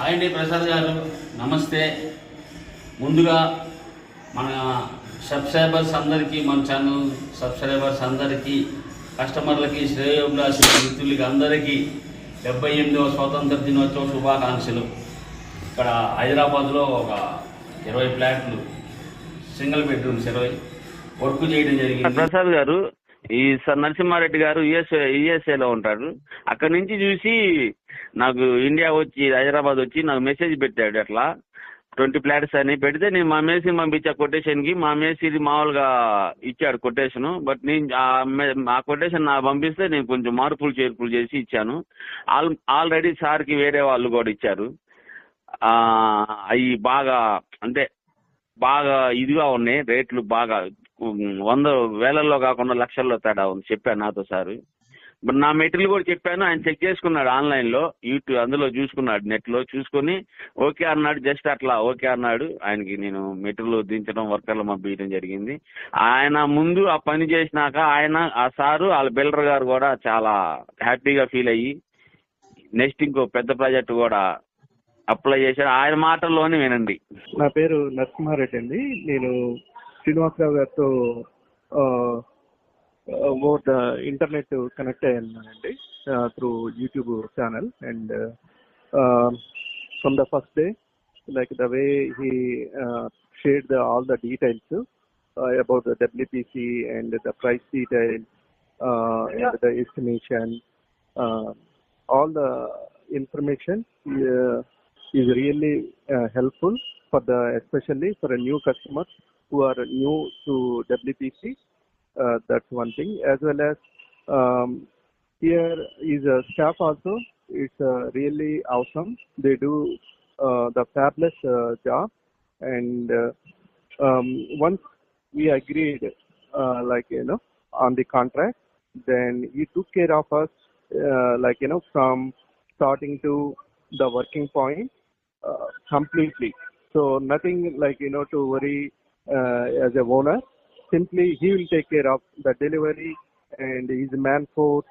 Hi అండి ప్రసాద్ గారు. నమస్తే. ముందుగా మన సబ్స్క్రైబర్స్ అందరికీ మన ఛానల్ సబ్స్క్రైబర్స్ అందరికీ కస్టమర్లకి శ్రేయోభిలాషి మిత్రులకి అందరికీ డెబ్బై ఎనిమిదవ స్వాతంత్ర దినోత్సవ శుభాకాంక్షలు. ఇక్కడ హైదరాబాద్లో ఒక ఇరవై ఫ్లాట్లు సింగిల్ బెడ్రూమ్స్ ఇరవై వర్క్ చేయడం జరిగింది. ప్రసాద్ గారు ఈ నరసింహారెడ్డి గారు యుఎస్ఏ యుఎస్ఏలో ఉంటారు. అక్కడి నుంచి చూసి నాకు ఇండియా వచ్చి హైదరాబాద్ వచ్చి నాకు మెసేజ్ పెట్టాడు అట్లా. ట్వంటీ ప్లాట్స్ అని పెడితే నేను మా మేసీ పంపించా కొటేషన్కి మా మేసీ మామూలుగా ఇచ్చాడు కొటేషన్. బట్ నేను ఆ కొటేషన్ నాకు పంపిస్తే నేను కొంచెం మార్పులు చేర్పులు చేసి ఇచ్చాను. ఆల్ ఆల్రెడీ సార్కి వేరే వాళ్ళు కూడా ఇచ్చారు. అవి బాగా అంటే బాగా ఇదిగా ఉన్నాయి రేట్లు బాగా వంద వేలల్లో కాకుండా లక్షల్లో తేడా ఉంది చెప్పాను నాతో సారు. నా మెటీరియల్ కూడా చెప్పాను ఆయన చెక్ చేసుకున్నాడు ఆన్లైన్లో యూట్యూబ్ అందులో చూసుకున్నాడు నెట్లో చూసుకొని ఓకే అన్నాడు జస్ట్ అట్లా ఓకే అన్నాడు ఆయనకి నేను మెటీరియల్ దించడం వర్కర్లు పంపించడం జరిగింది. ఆయన ముందు ఆ పని చేసినాక ఆయన ఆ సారు వాళ్ళ బిల్డర్ గారు కూడా చాలా హ్యాపీగా ఫీల్ అయ్యి నెక్స్ట్ ఇంకో పెద్ద ప్రాజెక్ట్ కూడా అప్లై చేశారు. ఆయన మాటల్లోనే వినండి. నా పేరు నరసింహారెడ్డి అండి. నేను శ్రీనివాసరావు గారితో ఓవర్ ద ఇంటర్నెట్ కనెక్ట్ అయ్యానండి through YouTube channel. And from the first day like the way he shared the all the details about the WPC and the price detail and the estimation all the information is really helpful. For the especially for a new customer who are new to WPC. Uh, that's one thing. As well as um, here is a staff also. It's uh, really awesome. They do uh, the fabulous uh, job, and uh, um, once we agreed, uh, like you know, on the contract, then he took care of us, like you know, from starting to the working point completely. So nothing like you know to worry uh, as a owner. Simply he will take care of the delivery and his man force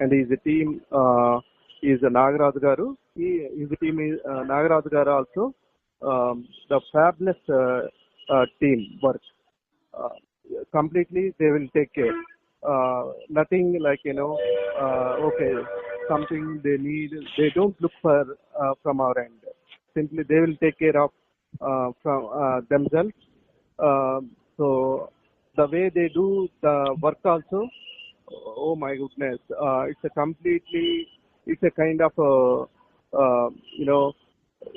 and his team uh, is Nagaraj Garu. He, his team is uh, Nagaraj Garu also. Um, the fabulous uh, uh, team work. Uh, completely they will take care. Uh, nothing like you know, uh, okay, something they need. They don't look for uh, from our end. Simply they will take care of from uh, themselves. Um so the way they do the work also, oh my goodness, uh, it's a completely, it's a kind of a, uh, you know,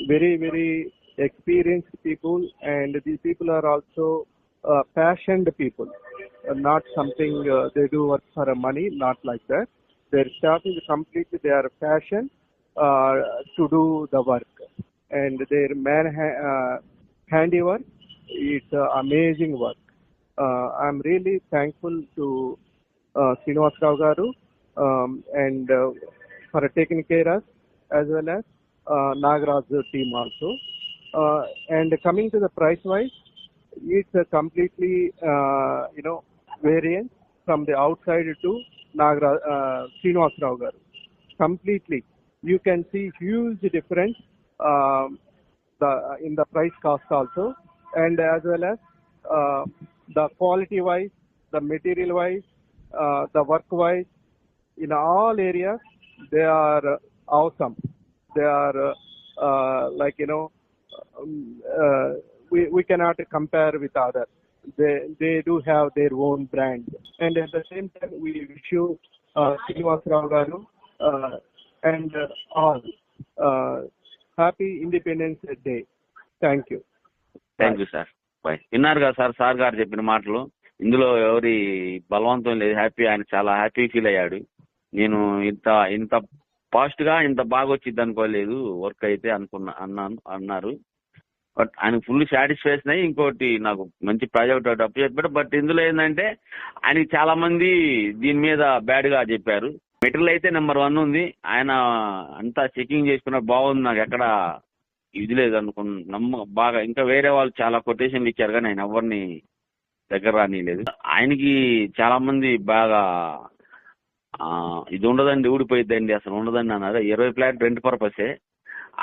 very very experienced people, and these people are also uh, passionate people, uh, not something uh, they do work for money, not like that. Their staff is completely their passion uh, to do the work, and their man ha- uh, handiwork, it's uh, amazing work. Uh, I'm really thankful to uh, Srinivas Rao garu um, and uh, for taking care of us as well as uh, team also. Uh, and coming to the price wise, it's a completely uh, you know variance from the outside to Nagaraj uh, Srinivas Rao garu. Completely, you can see huge difference the in the price cost also, and as well as uh, the quality wise, the material wise, uh, the work wise, in all areas they are uh, awesome. They are uh, uh, like you know um, uh, we we cannot compare with others. They they do have their own brand, and at the same time we wish you uh, uh, and uh, all uh, happy Independence Day. Thank you. Thank you sir bye విన్నారు కదా sir sir గారు చెప్పిన మాటలు. ఇందులో ఎవరి బలవంతం లేదు happy ఆయన చాలా హ్యాపీ ఫీల్ అయ్యాడు. నేను ఇంత ఇంత ఫాస్ట్గా ఇంత బాగా వచ్చింది అనుకోలేదు వర్క్ అయితే అనుకున్నా అన్నాను అన్నారు. బట్ ఆయన ఫుల్ సాటిస్ఫాక్షన్ అయ్యి ఇంకోటి నాకు మంచి ప్రాజెక్ట్ ఒకటి అప్పు చెప్పాడు. బట్ ఇందులో ఏంటంటే ఆయనకి చాలా మంది దీని మీద బ్యాడ్గా చెప్పారు. మెటీరియల్ అయితే నెంబర్ వన్ ఉంది. ఆయన అంతా చెకింగ్ చేసుకున్న బాగుంది. నాకు ఎక్కడ ఇది లేదు అనుకున్న నమ్మ బాగా ఇంకా వేరే వాళ్ళు చాలా కొటేషన్లు ఇచ్చారు కానీ ఆయన ఎవరిని దగ్గర రానిలేదు ఆయనకి చాలా మంది బాగా ఆ, ఇది ఉండదండి ఊడిపోయిద్దండి అసలు ఉండదండి అన్నారు. ఇరవై ఫ్లాట్ రెంట్ పర్పసే.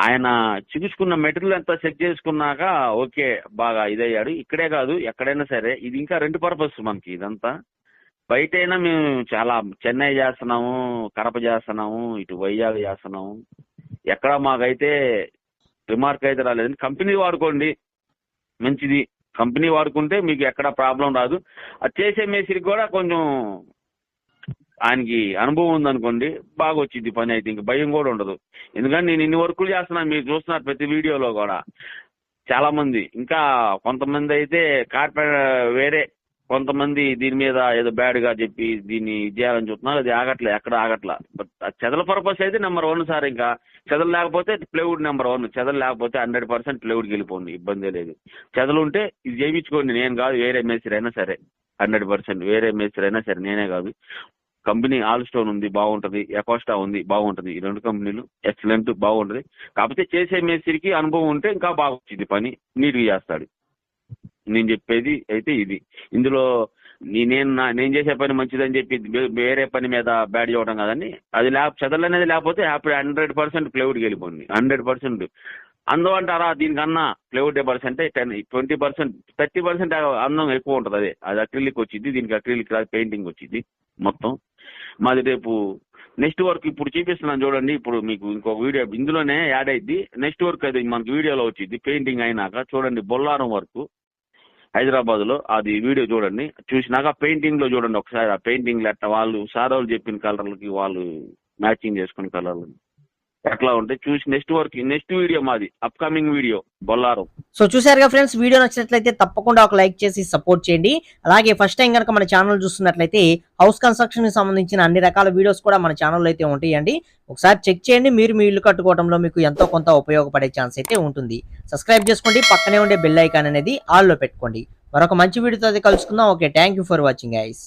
ఆయన చూసుకున్న మెటీరియల్ అంతా చెక్ చేసుకున్నాక ఓకే బాగా ఇదయ్యాడు. ఇక్కడే కాదు ఎక్కడైనా సరే. ఇది ఇంకా రెండు పర్పస్ మనకి ఇదంతా. బయట అయినా మేము చాలా చెన్నై చేస్తున్నాము కడప చేస్తున్నాము ఇటు వైజాగ్ చేస్తున్నాము. ఎక్కడ మాకైతే రిమార్క్ అయితే రాలేదండి కంపెనీ వాడుకోండి. మంచిది. కంపెనీ వాడుకుంటే మీకు ఎక్కడ ప్రాబ్లం రాదు. అది చేసే మేస్త్రికి కూడా కొంచెం ఆయనకి అనుభవం ఉందనుకోండి బాగా వచ్చింది పని అయితే. ఇంక భయం కూడా ఉండదు. ఎందుకంటే నేను ఇన్ని వర్కులు చేస్తున్నాను మీరు చూస్తున్నారు ప్రతి వీడియోలో కూడా. చాలా మంది. ఇంకా కొంతమంది అయితే కార్పొరేట్ వేరే కొంతమంది దీని మీద ఏదో బ్యాడ్గా చెప్పి దీన్ని చేయాలని చూస్తున్నారు. అది ఆగట్లే ఎక్కడ ఆగట్లా. బట్ చెదల పర్పస్ అయితే నెంబర్ వన్ సార్ ఇంకా. చెదలు లేకపోతే ప్లేవుడ్ నెంబర్ వన్. చెదలు లేకపోతే హండ్రెడ్ పర్సెంట్ ప్లేవుడ్కి వెళ్ళిపోండి ఇబ్బంది లేదు. చెదలు ఉంటే ఇది చేయించుకోండి నేను కాదు వేరే మేస్త్రి అయినా సరే. హండ్రెడ్ పర్సెంట్ వేరే మేస్త్రి అయినా సరే నేనే కాదు. కంపెనీ ఆల్ స్టోన్ ఉంది బాగుంటది. ఎకోస్టా ఉంది బాగుంటది. ఈ రెండు కంపెనీలు ఎక్సలెంట్ బాగుంటది. కాకపోతే చేసే మేస్త్రికి అనుభవం ఉంటే ఇంకా బాగా వచ్చింది పని నీట్గా చేస్తాడు. నేను చెప్పేది అయితే ఇది. ఇందులో నేను నా- నేను చేసే పని మంచిదని చెప్పి వేరే పని మీద బ్యాడ్ చేయడం కదండి. అది లేక చదవలు అనేది లేకపోతే అప్పుడు హండ్రెడ్ పర్సెంట్ ప్లేవుడ్కి వెళ్ళిపోయింది హండ్రెడ్ పర్సెంట్. అందం అంటారా దీనికన్నా ప్లేవుడ్ డేబర్స్ అంటే ten twenty percent thirty percent అందం ఎక్కువ ఉంటుంది అదే. అది అక్రిలిక్ వచ్చింది దీనికి అక్రిలిక్ పెయింటింగ్ వచ్చింది మొత్తం. మాది రేపు నెక్స్ట్ వర్క్ ఇప్పుడు చూపిస్తున్నాను చూడండి. ఇప్పుడు మీకు ఇంకొక వీడియో ఇందులోనే యాడ్ అయింది నెక్స్ట్ వర్క్ అది మనకి వీడియోలో వచ్చింది పెయింటింగ్ అయినాక. చూడండి బొల్లారం వర్క్. హైదరాబాద్లో అది వీడియో చూడండి. చూసినాక పెయింటింగ్లో చూడండి ఒకసారి. ఆ పెయింటింగ్ లెట్ట వాళ్ళు సార్ వాళ్ళు చెప్పిన కలర్లకి వాళ్ళు మ్యాచింగ్ చేసుకున్న కలర్లు ఎట్లా ఉంటాయి చూసి నెక్స్ట్ వర్క్ నెక్స్ట్ వీడియో మాది అప్కమింగ్ వీడియో బొల్లారం. సో చూసారుగా ఫ్రెండ్స్ వీడియో నచ్చినట్లయితే తప్పకుండా ఒక లైక్ చేసి సపోర్ట్ చేయండి. అలాగే ఫస్ట్ టైం కనుక మన ఛానల్ చూస్తున్నట్లయితే హౌస్ కన్స్ట్రక్షన్కి సంబంధించిన అన్ని రకాల వీడియోస్ కూడా మన ఛానల్లో అయితే ఉంటాయండి. ఒకసారి చెక్ చేయండి మీరు మీ ఇల్లు కట్టుకోవడంలో మీకు ఎంతో కొంత ఉపయోగపడే ఛాన్స్ అయితే ఉంటుంది. సబ్స్క్రైబ్ చేసుకోండి పక్కనే ఉండే బెల్ ఐకాన్ అనేది ఆల్లో పెట్టుకోండి. మరొక మంచి వీడియోతో అయితే కలుసుకుందాం. Okay thank you for watching ice